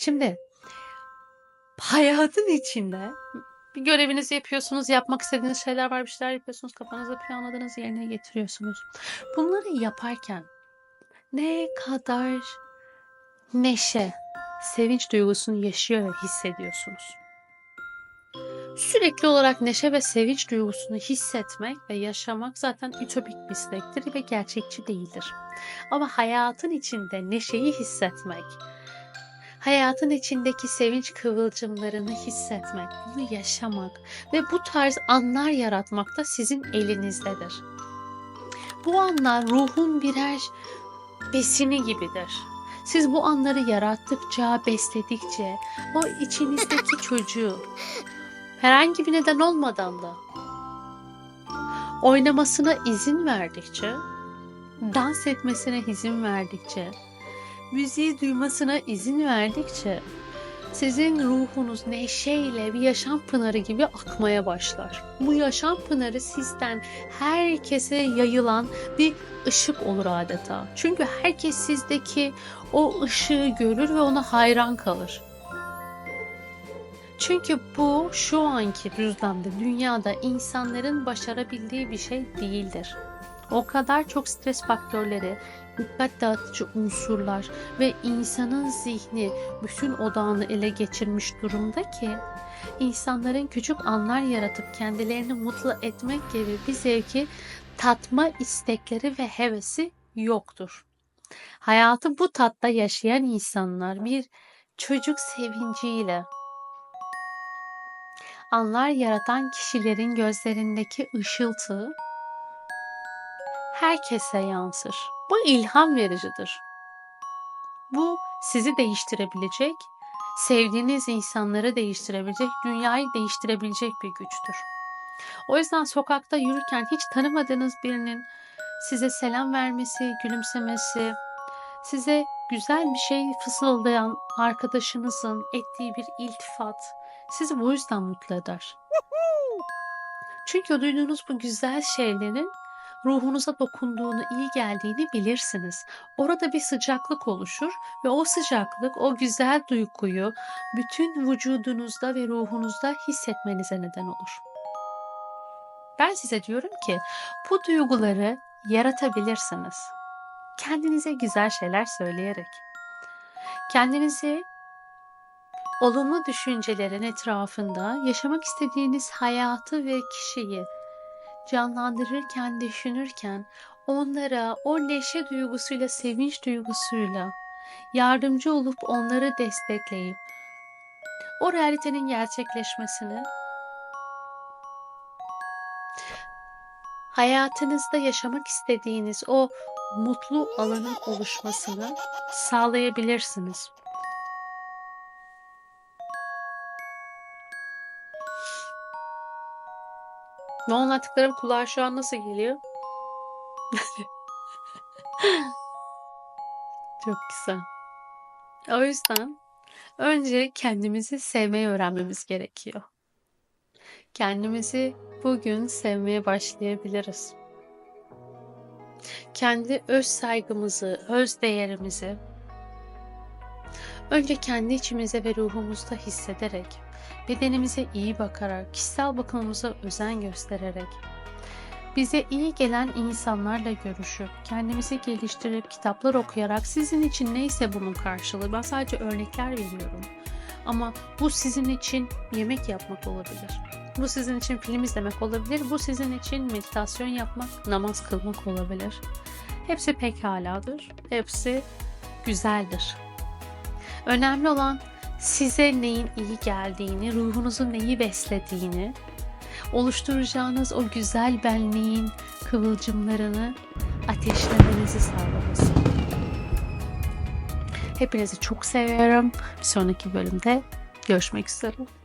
Şimdi hayatın içinde bir görevinizi yapıyorsunuz, yapmak istediğiniz şeyler var, bir şeyler yapıyorsunuz, kafanızda planladığınız yerine getiriyorsunuz. Bunları yaparken ne kadar neşe, sevinç duygusunu yaşıyor ve hissediyorsunuz. Sürekli olarak neşe ve sevinç duygusunu hissetmek ve yaşamak zaten ütopik bir istektir ve gerçekçi değildir. Ama hayatın içinde neşeyi hissetmek, hayatın içindeki sevinç kıvılcımlarını hissetmek, bunu yaşamak ve bu tarz anlar yaratmak da sizin elinizdedir. Bu anlar ruhun birer besini gibidir. Siz bu anları yarattıkça, besledikçe o içinizdeki çocuğu herhangi bir neden olmadan da oynamasına izin verdikçe, dans etmesine izin verdikçe, müziği duymasına izin verdikçe sizin ruhunuz neşeyle bir yaşam pınarı gibi akmaya başlar. Bu yaşam pınarı sizden herkese yayılan bir ışık olur adeta. Çünkü herkes sizdeki o ışığı görür ve ona hayran kalır. Çünkü bu şu anki düzlemde dünyada insanların başarabildiği bir şey değildir. O kadar çok stres faktörleri, dikkat dağıtıcı unsurlar ve insanın zihni bütün odağını ele geçirmiş durumda ki insanların küçük anlar yaratıp kendilerini mutlu etmek gibi bir zevki tatma istekleri ve hevesi yoktur. Hayatı bu tatta yaşayan insanlar bir çocuk sevinciyle anlar yaratan kişilerin gözlerindeki ışıltı herkese yansır. Bu ilham vericidir. Bu sizi değiştirebilecek, sevdiğiniz insanları değiştirebilecek, dünyayı değiştirebilecek bir güçtür. O yüzden sokakta yürürken hiç tanımadığınız birinin size selam vermesi, gülümsemesi, size güzel bir şey fısıldayan arkadaşınızın ettiği bir iltifat sizi bu yüzden mutlu eder. Çünkü duyduğunuz bu güzel şeylerin ruhunuza dokunduğunu, iyi geldiğini bilirsiniz. Orada bir sıcaklık oluşur ve o sıcaklık, o güzel duyguyu bütün vücudunuzda ve ruhunuzda hissetmenize neden olur. Ben size diyorum ki bu duyguları yaratabilirsiniz. Kendinize güzel şeyler söyleyerek. Kendinizi olumlu düşüncelerin etrafında yaşamak istediğiniz hayatı ve kişiyi canlandırırken, düşünürken onlara o neşe duygusuyla, sevinç duygusuyla yardımcı olup onları destekleyip o realitenin gerçekleşmesini hayatınızda yaşamak istediğiniz o mutlu alanın oluşmasını sağlayabilirsiniz. Bu anlattıklarım kulağa şu an nasıl geliyor? Çok güzel. O yüzden önce kendimizi sevmeyi öğrenmemiz gerekiyor. Kendimizi bugün sevmeye başlayabiliriz. Kendi öz saygımızı, öz değerimizi önce kendi içimize ve ruhumuzda hissederek bedenimize iyi bakarak, kişisel bakımımıza özen göstererek, bize iyi gelen insanlarla görüşüp, kendimizi geliştirip, kitaplar okuyarak sizin için neyse bunun karşılığı. Ben sadece örnekler veriyorum. Ama bu sizin için yemek yapmak olabilir. Bu sizin için film izlemek olabilir. Bu sizin için meditasyon yapmak, namaz kılmak olabilir. Hepsi pekaladır. Hepsi güzeldir. Önemli olan size neyin iyi geldiğini, ruhunuzu neyi beslediğini, oluşturacağınız o güzel benliğin kıvılcımlarını ateşlemenizi sağlaması. Hepinizi çok seviyorum. Bir sonraki bölümde görüşmek üzere.